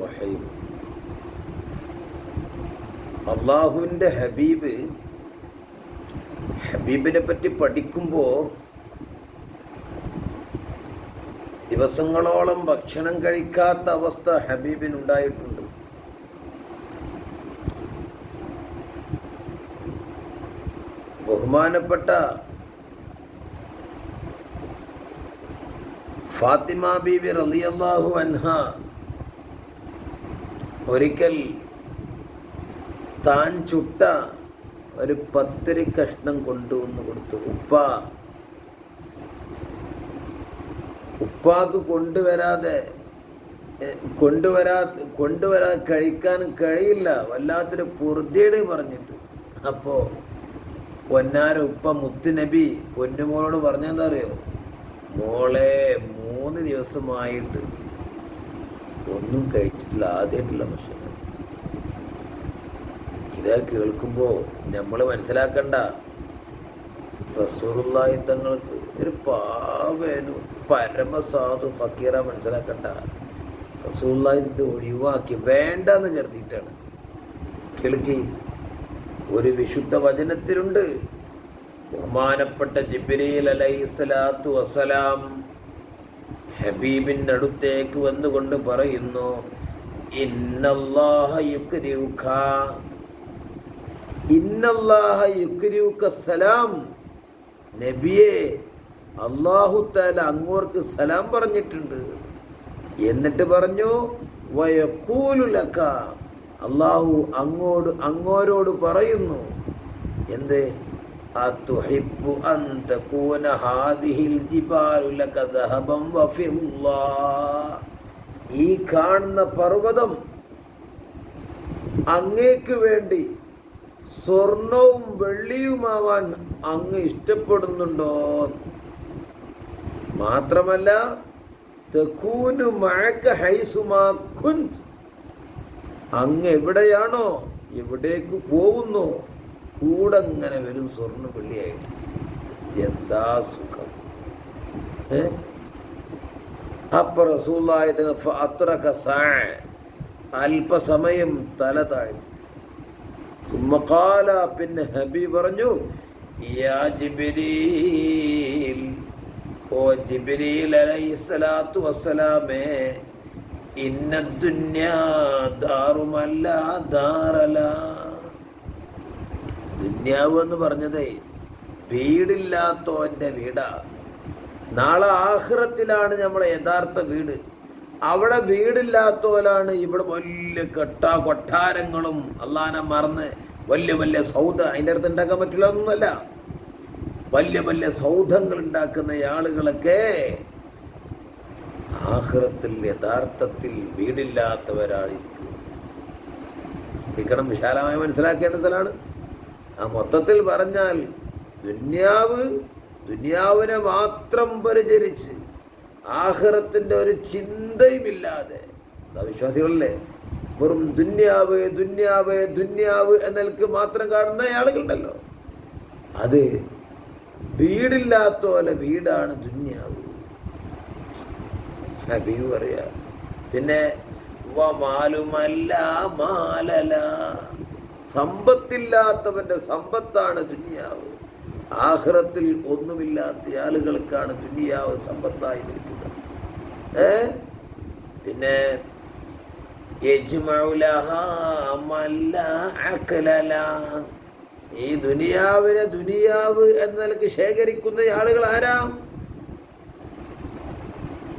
റഹീം അള്ളാഹുവിന്റെ ഹബീബ് ഹബീബിനെ പറ്റി പഠിക്കുമ്പോൾ ദിവസങ്ങളോളം ഭക്ഷണം കഴിക്കാത്ത അവസ്ഥ ഹബീബിനുണ്ടായിട്ടുണ്ട്. ബഹുമാനപ്പെട്ട ഫാത്തിമ ബീബി റളിയല്ലാഹു അൻഹ ഒരിക്കൽ താൻ ചുട്ട ഒരു പത്തിരി കഷ്ണം കൊണ്ടുവന്ന് കൊടുത്തു. ഉപ്പ ഉപ്പാക്ക് കൊണ്ടുവരാതെ കൊണ്ടുവരാ കൊണ്ടുവരാ കഴിക്കാൻ കഴിയില്ല വല്ലാത്തൊരു പുറത്തേട് പറഞ്ഞിട്ട്. അപ്പോ പൊന്നാര ഉപ്പ മുത്തുനബി പൊന്നുമോളോട് പറഞ്ഞെന്താ അറിയോ? മോളെ മൂന്ന് ദിവസമായിട്ട് ഒന്നും കഴിച്ചിട്ടില്ല ആദ്യമായിട്ടുള്ള ഭക്ഷണം. ഇത് കേൾക്കുമ്പോൾ നമ്മൾ മനസ്സിലാക്കണ്ട. റസൂറുള്ളാഹി തങ്ങൾക്ക് ഒരു പാവേനു പരമസാധു ഫക്കീറ മനസ്സിലാക്കണ്ട. റസൂറുള്ളാഹി ഇത് ഒഴിവാക്കി വേണ്ടെന്ന് കരുതിയിട്ടാണ്. കേൾക്കി ഒരു വിശുദ്ധ വചനത്തിലുണ്ട്. ബഹുമാനപ്പെട്ട ജിബ്രീൽ അലൈഹിസ്സലാത്തു വസ്സലാം ഹബീബിന്റെ അടുത്തേക്ക് വന്നുകൊണ്ട് പറയുന്നു സലാം. നബിയെ അള്ളാഹു താല അങ്ങോർക്ക് സലാം പറഞ്ഞിട്ടുണ്ട്. എന്നിട്ട് പറഞ്ഞു വയക്കൂലുലക്ക അള്ളാഹു അങ്ങോട് അങ്ങോരോട് പറയുന്നു എന്ത്? വഫില്ലാ ഈ കാണുന്ന പർവതം അങ്ങേക്ക് വേണ്ടി സ്വർണവും വെള്ളിയുമാവാൻ അങ്ങ് ഇഷ്ടപ്പെടുന്നുണ്ടോ? മാത്രമല്ല തെക്കൂനു അങ്ങ് എവിടെയാണോ എവിടേക്ക് പോകുന്നു? കൂടെ ഇങ്ങനെ വരും സ്വർണ വെള്ളിയായിട്ട് എന്താ സുഖം? ഏ? അപ്പൊ റസൂലായത് അത്രക്ക അല്പസമയം തല താഴ്ത്തി. സുമ്മക്കാല പിന്നെ ഹബി പറഞ്ഞു യാ ജിബ്രീൽ ഓ ജിബ്രീൽ അലൈഹിസ്സലാത്തു വസ്സലാമേ ഇന്ന ദുന്യാ ദാറുമല്ല ദാറല. ദുന്യാവ് എന്ന് പറഞ്ഞത് വീടില്ലാത്തവന്റെ വീടാ. നാളെ ആഹ്റത്തിലാണ് നമ്മളെ യഥാർത്ഥ വീട്. അവിടെ വീടില്ലാത്തവരാണ് ഇവിടെ വലിയ കെട്ട കൊട്ടാരങ്ങളും അള്ളാനെ മറന്ന് വലിയ വലിയ സൗധ അതിന്റെ അടുത്ത് ഉണ്ടാക്കാൻ പറ്റില്ല ഒന്നുമല്ല വലിയ വലിയ സൗധങ്ങൾ ഉണ്ടാക്കുന്ന ആളുകളൊക്കെ ആഹ്റത്തിൽ യഥാർത്ഥത്തിൽ വീടില്ലാത്തവരായിരിക്കും. ശ്രദ്ധിക്കണം വിശാലമായി മനസ്സിലാക്കേണ്ട സ്ഥലമാണ്. ആ മൊത്തത്തിൽ പറഞ്ഞാൽ ദുന്യാവ് ദുന്യാവിനെ മാത്രം പരിചരിച്ച് ആഹ്റത്തിന്റെ ഒരു ചിന്തയുമില്ലാതെ വിശ്വാസികളല്ലേ? വെറും ദുന്യാവ് ദുന്യാവ് ദുന്യാവ് എന്നൽക്ക് മാത്രം കാണുന്ന ആളുകളുണ്ടല്ലോ അത് വീടില്ലാത്ത പോലെ വീടാണ് ദുന്യാവ്. പറയാ പിന്നെ വമാലുമല്ല മാലല സമ്പത്തില്ലാത്തവന്റെ സമ്പത്താണ് ദുനിയാവ്. ആഹ്റത്തിൽ ഒന്നുമില്ലാത്ത ആളുകൾക്കാണ് ദുനിയാവ് സമ്പത്തായി നിൽക്കുക ഏ? പിന്നെ. ഈ ദുനിയാവിനെ ദുനിയാവ് എന്ന നിലയ്ക്ക് ശേഖരിക്കുന്ന ആളുകൾ ആരാ?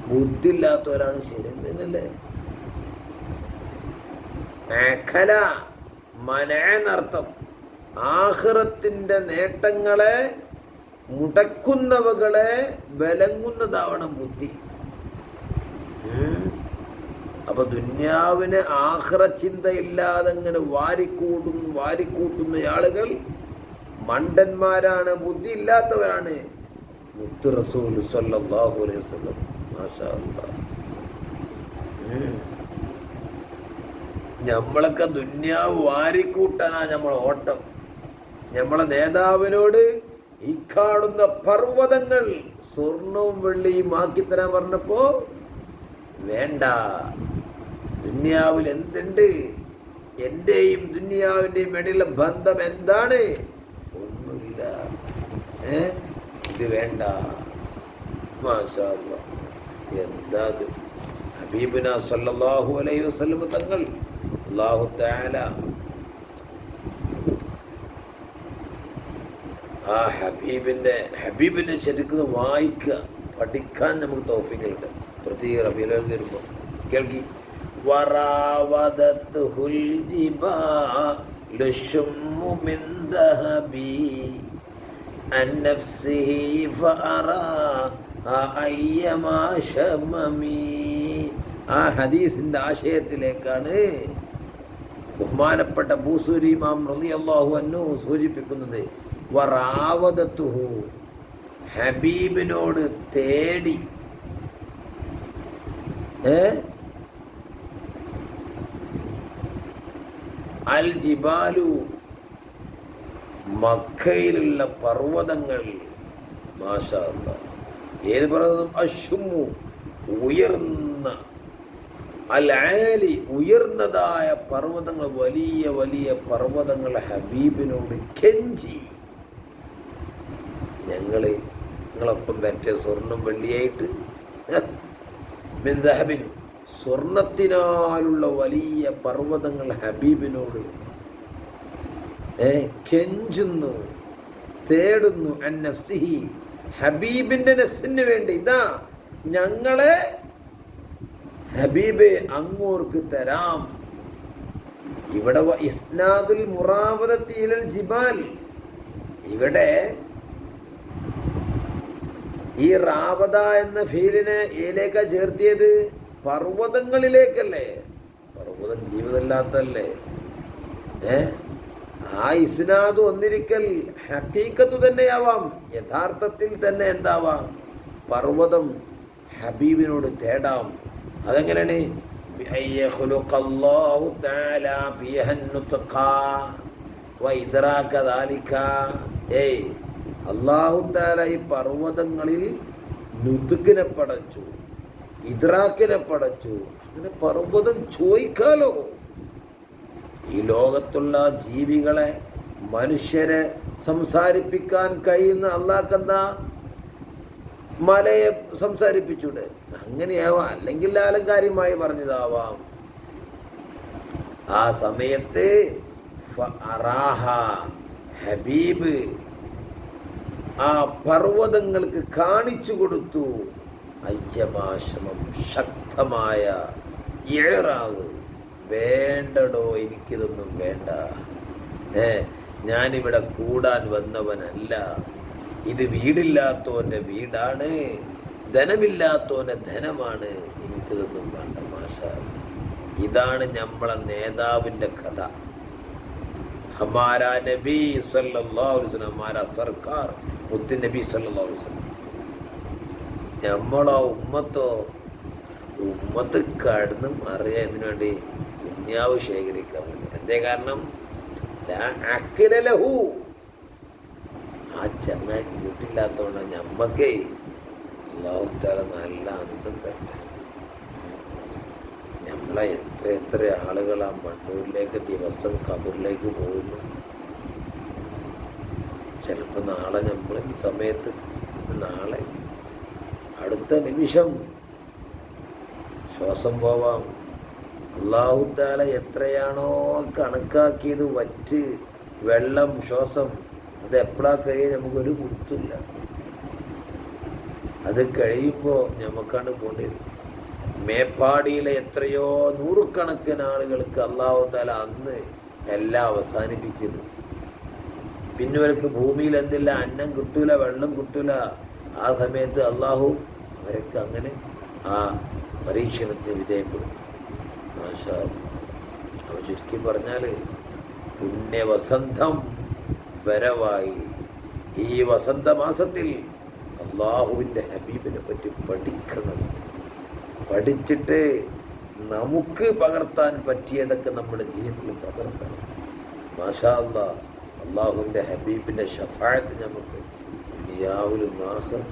ബുദ്ധില്ലാത്തവരാണ് ശരി എന്നല്ലേ മേഖല മനേന്നർത്ഥം ആഹ്റത്തിന്റെ നേട്ടങ്ങളെ മുടക്കുന്നവകളെ ബലങ്ങുന്നതാവണം ബുദ്ധി. അപ്പൊ ദുന്യാവിന് ആഹ്റ ചിന്തയില്ലാതെ ഇങ്ങനെ വാരിക്കൂടും വാരിക്കൂട്ടുന്ന ആളുകൾ മണ്ടന്മാരാണ് ബുദ്ധി ഇല്ലാത്തവരാണ് മുത്ത് റസൂൽ അലൈഹി വസല്ലം മാഷാ. നമ്മളൊക്കെ ദുന്യാവ് വാരിക്കൂട്ടാനാ നമ്മളെ ഓട്ടം. നമ്മളെ നേതാവിനോട് ഈ കാണുന്ന പർവതങ്ങൾ സ്വർണവും വെള്ളിയും ആക്കി തരാൻ പറഞ്ഞപ്പോ വേണ്ട ദുന്യാവിൽ എന്തുണ്ട്? എന്റെയും ദുന്യാവിന്റെയും ഇടയിലുള്ള ബന്ധം എന്താണ്? ഒന്നുമില്ല. ഇത് വേണ്ട. മാഷാ അല്ലാ. എന്താ ഹബീബിന സല്ലല്ലാഹു അലൈഹി വസല്ലം തങ്ങൾ അള്ളാഹു താല ആ ഹബീബിന്റെ ഹബീബിനെ ശരിക്കും വായിക്കുക പഠിക്കാൻ നമുക്ക് തോഫിക്കലുണ്ട് പ്രത്യേക റബീലൽ വരുമ്പോൾ കേൾക്കി. ആ ഹദീസിന്റെ ആശയത്തിലേക്കാണ് ബഹുമാനപ്പെട്ട ഭൂസൂരിമാം ഇമാം റളിയല്ലാഹു അൻഹു സൂചിപ്പിക്കുന്നത് വറാവതത്തുഹു ഹബീബിനോട് തേടി. അൽ ജിബാലു മക്കയിലുള്ള പർവതങ്ങൾ മാഷാ. ഏത് പർവതം? അശുമു ഉയർന്ന അൽ ആലി ഉയർന്നതായ പർവതങ്ങൾ വലിയ വലിയ പർവതങ്ങൾ ഹബീബിനോട് കെഞ്ചി. ഞങ്ങൾ നിങ്ങളൊപ്പം പറ്റിയ സ്വർണം വെള്ളിയായിട്ട് മിൻ ദഹബിൻ സ്വർണത്തിനാലുള്ള വലിയ പർവതങ്ങൾ ഹബീബിനോട് കെഞ്ചുന്നു തേടുന്നു അന്നഫ്സിഹി ഹബീബിന്റെ നഫ്സിന് വേണ്ടി ഇതാ ഞങ്ങളെ ഹബീബെ അങ്ങോർക്ക് തരാം. ഇവിടെ ഇസ്നാദുൽ മുറാവതത്തിലൽ ജിബാൽ. ഇവിടെ ഈ റാവത എന്ന ഫീലിനെ ഏലേക്കാ ചേർത്തിയത്? പർവതങ്ങളിലേക്കല്ലേ? പർവതം ജീവിതമില്ലാത്തല്ലേ ഏ? ആ ഇസ്നാദ് ഒന്നിരിക്കൽ ഹക്കീക്കത്ത് തന്നെയാവാം. യഥാർത്ഥത്തിൽ തന്നെ എന്താവാം? പർവതം ഹബീബിനോട് തേടാം. അതെങ്ങനെയാണ്? അള്ളാഹു ഈ പർവതങ്ങളിൽ നുതുക്കിനെ പടച്ചു ഇദ്രാക്കിനെ പടച്ചു അങ്ങനെ പർവതം ചോദിക്കാലോ? ഈ ലോകത്തുള്ള ജീവികളെ മനുഷ്യരെ സംസാരിപ്പിക്കാൻ കഴിയുന്ന അള്ളാഹ് മലയെ സംസാരിപ്പിച്ചൂടെ. അങ്ങനെയാവാം. അല്ലെങ്കിൽ അലങ്കാരികമായി പറഞ്ഞതാവാം. ആ സമയത്ത് ഹബീബ് ആ പർവതങ്ങൾക്ക് കാണിച്ചു കൊടുത്തു. അയ്യമാശ്രമം ശക്തമായ ഏറാവ് വേണ്ടടോ എനിക്കിതൊന്നും വേണ്ട. ഏ ഞാനിവിടെ കൂടാൻ വന്നവനല്ല. ഇത് വീടില്ലാത്തവന്റെ വീടാണ്. ധനമില്ലാത്തവന്റെ ധനമാണ്. എനിക്കിതൊന്നും വേണ്ട മാഷ. ഇതാണ് നമ്മളെ നേതാവിന്റെ കഥ. ഹമാരാ നബി സല്ലാസ്ലം ഹമാരാ സർക്കാർ മുത്തു നബി സല്ലാസ്ലം നമ്മളോ ഉമ്മത്തോ ഉമ്മത്ത് കടന്ന് മറിയ ഇതിനു വേണ്ടി ഉണ്യാവ് ശേഖരിക്കാൻ വേണ്ടി. എന്തേ കാരണം? അക്കിലലഹു ആ ചങ്ങായിക്ക് വീട്ടില്ലാത്തതുകൊണ്ട് ഞമ്മക്കേ അള്ളാഹു താല നല്ല അന്തം തരട്ടെ നമ്മളെ എത്ര എത്ര ആളുകൾ ആ മണ്ണൂരിലേക്ക് ദിവസം കബൂറിലേക്ക് പോകുന്നു. ചിലപ്പോൾ നാളെ നമ്മൾ ഈ സമയത്ത് നാളെ അടുത്ത നിമിഷം ശ്വാസം പോവാം. അള്ളാഹുത്താല എത്രയാണോ കണക്കാക്കിയത് വറ്റ് വെള്ളം ശ്വാസം അത് എപ്പോഴാ കഴിയും നമുക്കൊരു കുത്തുമില്ല അത് കഴിയുമ്പോൾ നമുക്കാണ് പോണ്ടത് മേപ്പാടിയിലെ എത്രയോ നൂറുകണക്കിന് ആളുകൾക്ക് അള്ളാഹു താല അന്ന് എല്ലാം അവസാനിപ്പിച്ചത്. പിന്നെ അവർക്ക് ഭൂമിയിൽ എന്തില്ല അന്നം കിട്ടൂല വെള്ളം കിട്ടൂല. ആ സമയത്ത് അള്ളാഹു അവരൊക്കെ അങ്ങനെ ആ പരീക്ഷണത്തിന് വിധേയപ്പെടും മാഷാ ചുരുക്കി പറഞ്ഞാൽ പുണ്യവസന്തം വരവായി. ഈ വസന്തമാസത്തിൽ അള്ളാഹുവിന്റെ ഹബീബിനെ പറ്റി പഠിക്കണം. പഠിച്ചിട്ട് നമുക്ക് പകർത്താൻ പറ്റിയതൊക്കെ നമ്മുടെ ജീവിതത്തിൽ പകർത്തണം. മാഷാ അല്ലാ അള്ളാഹുവിന്റെ ഹബീബിന്റെ ഷഫായത്ത് നമുക്ക് ദുനിയാവിലും തരട്ടെ.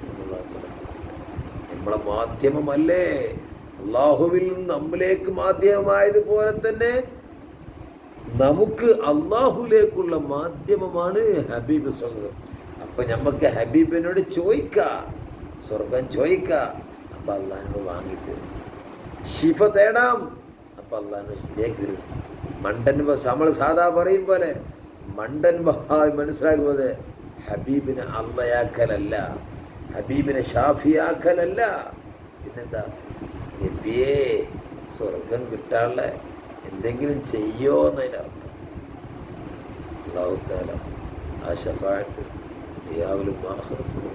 നമ്മളെ മാധ്യമമല്ലേ? അള്ളാഹുവിൽ നമ്മിലേക്ക് മാധ്യമമായതുപോലെ തന്നെ നമുക്ക് അള്ളാഹുലേക്കുള്ള മാധ്യമമാണ് ഹബീബ് സ്വർഗം. അപ്പൊ നമുക്ക് ഹബീബിനോട് ചോദിക്ക സ്വർഗം ചോദിക്ക അപ്പൊ അള്ളാഹിനോട് വാങ്ങിത്തരും ശിഫ തേടാം. അപ്പൊ അള്ളാഹിനോട് ശരിയാക്കി തരും മണ്ടൻ നമ്മൾ സാധാ പറയും പോലെ മണ്ടൻ മഹാ മനസ്സിലാക്കുന്നത് ഹബീബിനെ അമ്മയാക്കലല്ല. ഹബീബിനെ ഷാഫിയാക്കലല്ല. പിന്നെന്താ? സ്വർഗം കിട്ടാനുള്ള എന്തെങ്കിലും ചെയ്യോ എന്നതിനർത്ഥം. ആ ഷഫായത്ത് ദുനിയാവിലും ആഖിറത്തിലും